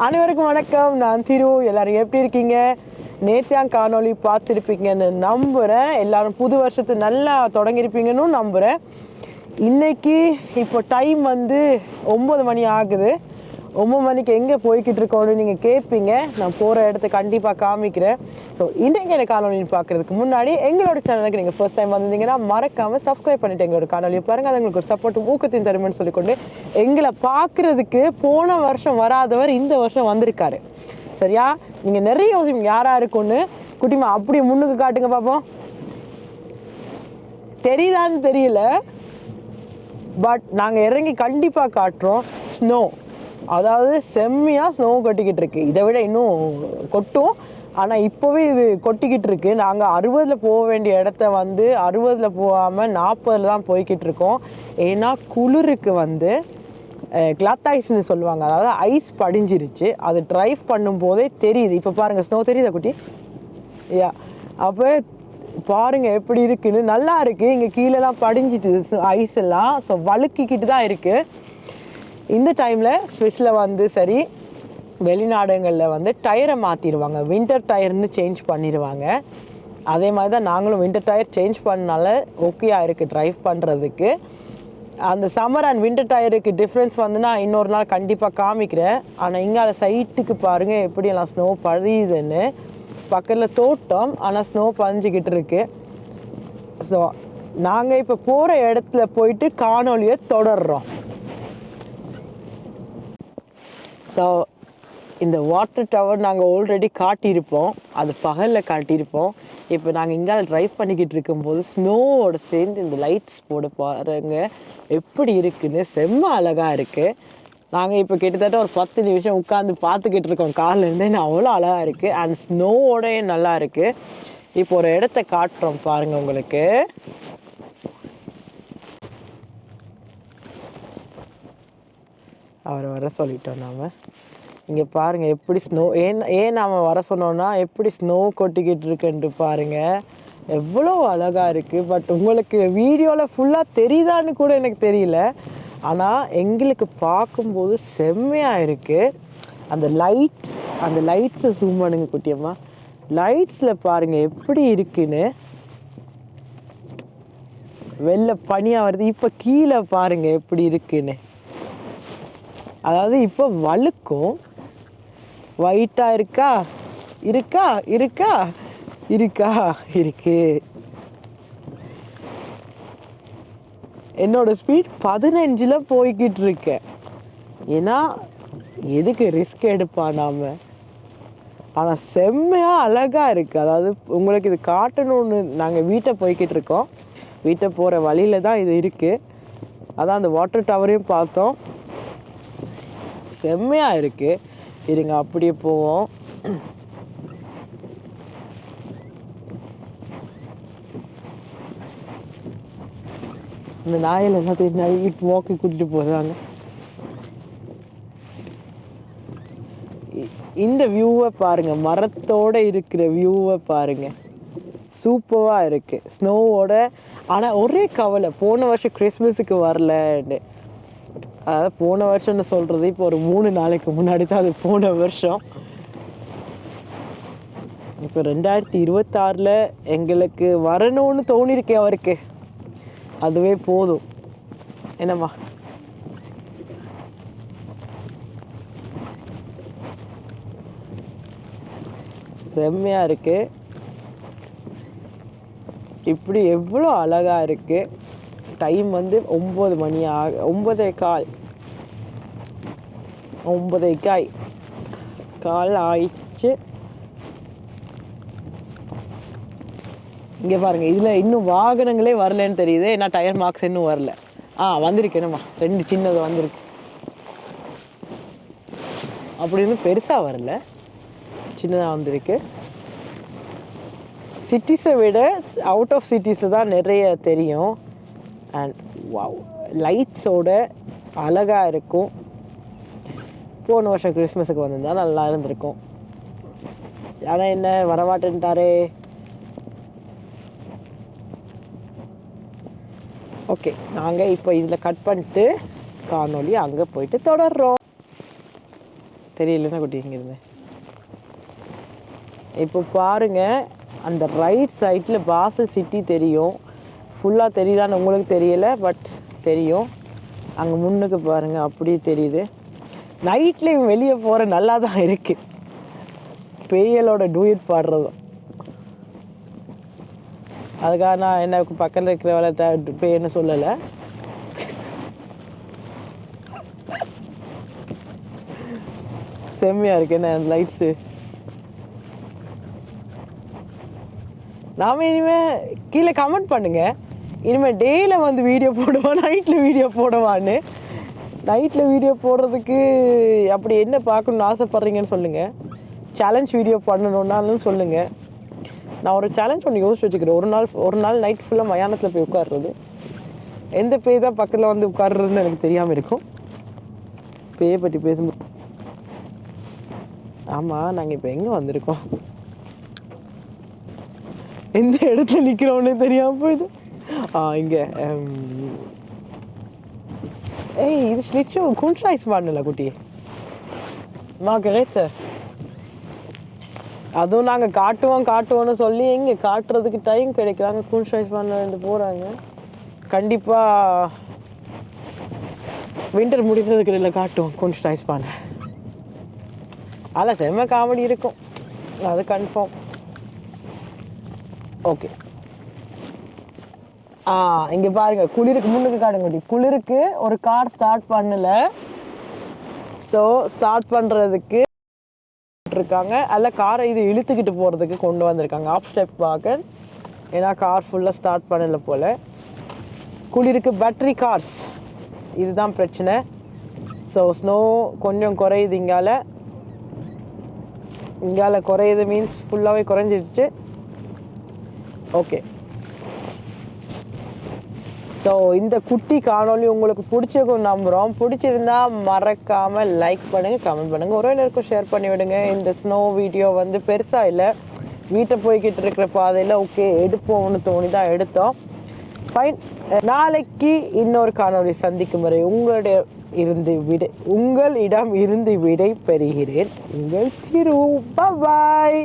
அனைவருக்கும் வணக்கம். நான் திரு எல்லாரும் எப்படி இருக்கீங்க? நேத்தியான் காணொலி பார்த்துருப்பீங்கன்னு நம்புகிறேன் எல்லாரும் புது வருஷத்து நல்லா தொடங்கியிருப்பீங்கன்னு நம்புகிறேன் இன்னைக்கு இப்போ டைம் வந்து ஒம்பது மணி ஆகுது. ஒம்பது மணிக்கு எங்கே போய்கிட்டு இருக்கோன்னு நீங்கள் கேட்பீங்க நான் போகிற இடத்த கண்டிப்பாக காமிக்கிறேன். ஸோ இன்றைக்கு எனக்கு காணொலி பார்க்குறதுக்கு முன்னாடி எங்களோட சேனலுக்கு நீங்கள் ஃபர்ஸ்ட் டைம் வந்திருந்தீங்கன்னா மறக்காமல் சப்ஸ்கிரைப் பண்ணிட்டு எங்களோட காணொலியை பாருங்கள் அது உங்களுக்கு ஒரு சப்போர்ட்டும் ஊக்கத்தையும் தருமென்னு சொல்லிக்கொண்டு எங்களை பார்க்குறதுக்கு போன வருஷம் வராதவர் இந்த வருஷம் வந்திருக்காரு. சரியா? நீங்கள் நிறைய யோசிப்பீங்க யாராக இருக்குன்னு குட்டிமா அப்படியே முன்னுக்கு காட்டுங்க பார்ப்போம் தெரியுதான்னு தெரியல. பட் நாங்கள் இறங்கி கண்டிப்பாக காட்டுறோம். ஸ்னோ அதாவது செம்மையாக ஸ்னோ கொட்டிக்கிட்டு இருக்கு. இதை விட இன்னும் கொட்டும். ஆனால் இப்போவே இது கொட்டிக்கிட்டு இருக்குது நாங்கள் அறுபதில் போக வேண்டிய இடத்த வந்து அறுபதில் போகாமல் நாற்பதில் தான் போய்கிட்டு இருக்கோம். ஏன்னா குளிருக்கு வந்து கிளாத் ஐஸ்னு சொல்லுவாங்க. அதாவது ஐஸ் படிஞ்சிருச்சு. அது ட்ரைவ் பண்ணும்போதே தெரியுது. இப்போ பாருங்கள் ஸ்னோ தெரியுதா குட்டி? யா. அப்போ பாருங்க எப்படி இருக்குன்னு. நல்லா இருக்குது இங்கே கீழெல்லாம் படிஞ்சிட்டு ஐஸ் எல்லாம் ஸோ வழுக்கிக்கிட்டு தான் இருக்குது இந்த டைமில் ஸ்விஸ்ஸில் வந்து சரி வெளிநாடுங்களில் வந்து டயரை மாற்றிடுவாங்க வின்டர் டயர்னு சேஞ்ச் பண்ணிடுவாங்க அதே மாதிரி தான் நாங்களும் வின்டர் டயர் சேஞ்ச் பண்ணனால ஓகே இருக்குது ட்ரைவ் பண்ணுறதுக்கு அந்த சம்மர் அண்ட் வின்டர் டயருக்கு டிஃப்ரென்ஸ் வந்து நான் இன்னொரு நாள் கண்டிப்பாக காமிக்கிறேன். ஆனால் இங்கே சைட்டுக்கு பாருங்கள் எப்படியெல்லாம் ஸ்னோ பதியுதுன்னு. பக்கத்தில் தோட்டம் ஆனால் ஸ்னோ பதிஞ்சிக்கிட்டு இருக்கு. ஸோ நாங்கள் இப்போ போகிற இடத்துல போயிட்டு காணொலியை தொடர்றோம். ஸோ இந்த வாட்டர் டவர் நாங்கள் ஆல்ரெடி காட்டியிருப்போம். அது பகலில் காட்டியிருப்போம். இப்போ நாங்கள் இங்கே ட்ரைவ் பண்ணிக்கிட்டு இருக்கும்போது ஸ்னோவோட சேர்ந்து இந்த லைட்ஸ் போட பாருங்க. எப்படி இருக்குன்னு செம்ம அழகாக இருக்குது நாங்கள் இப்போ கிட்டத்தட்ட ஒரு பத்து நிமிஷம் உட்காந்து பார்த்துக்கிட்டு இருக்கோம். கார்லேருந்தே நான் அவ்வளோ அழகாக இருக்குது அண்ட் ஸ்னோவோடையும் நல்லா இருக்குது இப்போ ஒரு இடத்த காட்டுறோம் பாருங்கள் உங்களுக்கு. அவரை வர சொல்லிட்டோம் நாம். இங்கே பாருங்கள் எப்படி ஸ்னோ ஏன் ஏன் நாம் வர சொன்னோன்னா எப்படி ஸ்னோ கொட்டிக்கிட்டு இருக்குன்ட்டு பாருங்கள் எவ்வளோ அழகாக இருக்குது பட் உங்களுக்கு வீடியோவில் ஃபுல்லாக தெரியுதான்னு கூட எனக்கு தெரியல. ஆனால் எங்களுக்கு பார்க்கும்போது செம்மையாக இருக்குது அந்த லைட்ஸ் அந்த லைட்ஸை ஜூம் பண்ணுங்க குட்டியம்மா. லைட்ஸில் பாருங்கள் எப்படி இருக்குன்னு. வெளில பனியாக வருது. இப்போ கீழே பாருங்கள் எப்படி இருக்குன்னு. அதாவது இப்போ வழுக்கும். ஒயிட்டாக இருக்கா? இருக்கா? இருக்கா? இருக்கா? இருக்கு. என்னோட ஸ்பீட் பதினஞ்சில் போய்கிட்டு இருக்கேன் ஏன்னா எதுக்கு ரிஸ்க் எடுப்பா நாம்? ஆனால் செம்மையாக அழகாக இருக்குது அதாவது உங்களுக்கு இது காட்டணும்னு நாங்கள் வீட்டை போய்கிட்டு இருக்கோம் வீட்டை போகிற வழியில் தான் இது இருக்குது அதான் அந்த வாட்டர் டவரையும் பார்த்தோம். செம்மையாக இருக்குது இருங்க அப்படியே போவோம். இந்த நாயில் எல்லாத்தையும் நைட் வாக்கு கூட்டிகிட்டு போகிறாங்க இந்த வியூவை பாருங்க மரத்தோட இருக்கிற வியூவை பாருங்க. சூப்பராக இருக்கு. ஸ்னோவோட ஆனால் ஒரே கவலை போன வருஷம் கிறிஸ்மஸுக்கு வரலன்னு. அதாவது போன வருஷம்னு சொல்கிறது இப்போ ஒரு மூணு நாளைக்கு முன்னாடி தான் அது போன வருஷம். இப்போ ரெண்டாயிரத்தி இருபத்தாறில் எங்களுக்கு வரணும்னு தோணிருக்கே அவருக்கு. அதுவே போதும். என்னம்மா? செம்மையாக இருக்குது இப்படி எவ்வளோ அழகாக இருக்குது டைம் வந்து ஒம்பது மணி ஆக ஒம்பதே கால். ஒம்பதே காய். கால் ஆயிடுச்சு. இங்கே பாருங்கள் இதில் இன்னும் வாகனங்களே வரலன்னு தெரியுது. ஏன்னா டயர் மார்க்ஸ் இன்னும் வரல. ஆ வந்திருக்கு என்னம்மா ரெண்டு சின்னது வந்திருக்கு. அப்படி இன்னும் பெருசாக வரல. சின்னதாக வந்திருக்கு. சிட்டிஸை விட அவுட் ஆஃப் சிட்டிஸில் தான் நிறைய தெரியும். அண்ட் வாவ் லைட்ஸோட அழகாக இருக்கும். போன வருஷம் கிறிஸ்மஸுக்கு வந்திருந்தால் நல்லா இருந்திருக்கும். ஆனால் என்ன வரமாட்டேன்ட்டாரே. ஓகே நாங்கள் இப்போ இதில் கட் பண்ணிட்டு காணொலி அங்கே போயிட்டு தொடர்றோம். தெரியலன்னா குட்டி இங்கேருந்து இப்போ பாருங்கள் அந்த ரைட் சைட்டில் பாசல் சிட்டி தெரியும். ஃபுல்லாக தெரியுதான்னு உங்களுக்கு தெரியல பட் தெரியும். அங்கே முன்னுக்கு பாருங்கள் அப்படியே தெரியுது. நைட்லேயும் வெளியே போகிற நல்லா தான் இருக்குது பேயலோட டூயட் பாடுறதும். அதுக்காக நான் என்ன பக்கத்தில் இருக்கிற வேலை பேன்னு சொல்லலை. செம்மையாக இருக்கு என்ன லைட்ஸு நாம இனிமே கீழே கமெண்ட் பண்ணுங்கள் இனிமேல் டேயில் வந்து வீடியோ போடுவா நைட்டில் வீடியோ போடுவான்னு. நைட்டில் வீடியோ போடுறதுக்கு அப்படி என்ன பார்க்கணும்னு ஆசைப்பட்றீங்கன்னு சொல்லுங்கள் சேலஞ்ச் வீடியோ பண்ணணுன்னாலும் சொல்லுங்கள் நான் ஒரு சேலஞ்ச் ஒன்று யோசிச்சு வச்சுக்கிறேன். ஒரு நாள் ஒரு நாள் நைட் ஃபுல்லாக மயானத்தில் போய் உட்காடுறது எந்த பேய் தான் பக்கத்தில் வந்து உட்கார்றதுன்னு எனக்கு தெரியாமல் இருக்கும். பேயை பற்றி பேசும்போது. ஆமாம் நாங்கள் இப்போ எங்கே வந்திருக்கோம்? எந்த இடத்துல நிற்கிறோன்னே தெரியாமல் போயிடுது இங்கே ஏய் இது ஸ்லிச்சு குன்ட்ரைஸ் பண்ணல குட்டி. மார்கரெட் அதுவும் நாங்கள் காட்டுவோம் காட்டுவோம்னு சொல்லி எங்கே காட்டுறதுக்கு டைம் கிடைக்கிறாங்க குன்ட்ரைஸ் பண்ண வந்து போகிறாங்க கண்டிப்பாக வின்டர் முடிக்கிறதுக்கு இல்லை காட்டுவோம் குன்ட்ரைஸ் பண்ண அதில் செம்ம காமெடி இருக்கும். அது கன்ஃபார்ம் ஓகே ஆ இங்கே பாருங்க குளிருக்கு முன்னுக்கு காடுங்க குளிருக்கு ஒரு கார் ஸ்டார்ட் பண்ணல. ஸோ ஸ்டார்ட் பண்ணுறதுக்கு இருக்காங்க. அதில் காரை இது இழுத்துக்கிட்டு போகிறதுக்கு கொண்டு வந்திருக்காங்க. ஆஃப் ஸ்டெப் வாகன் ஏன்னா கார் ஃபுல்லாக ஸ்டார்ட் பண்ணல போல். குளிருக்கு பேட்டரி கார்ஸ் இதுதான் பிரச்சனை. ஸோ ஸ்னோ கொஞ்சம் குறையுது இங்கால. இங்கால குறையுது மீன்ஸ் ஃபுல்லாகவே குறைஞ்சிடுச்சு ஓகே ஸோ இந்த குட்டி காணொளி உங்களுக்கு பிடிச்சிருக்கும் நம்புகிறோம் பிடிச்சிருந்தா மறக்காமல் லைக் பண்ணுங்கள் கமெண்ட் பண்ணுங்கள் உறவினருக்கும் ஷேர் பண்ணி விடுங்க. இந்த ஸ்னோ வீடியோ வந்து பெருசாக இல்லை. வீட்டை போய்கிட்டு இருக்கிற பாதையில் ஓகே எடுப்போம்னு தோணி தான் எடுத்தோம். ஃபைன் நாளைக்கு இன்னொரு காணொளி சந்திக்கும் வரை உங்களுடைய இருந்து விடை உங்களிடம் இருந்து விடை பெறுகிறேன். உங்கள் திரு பாய்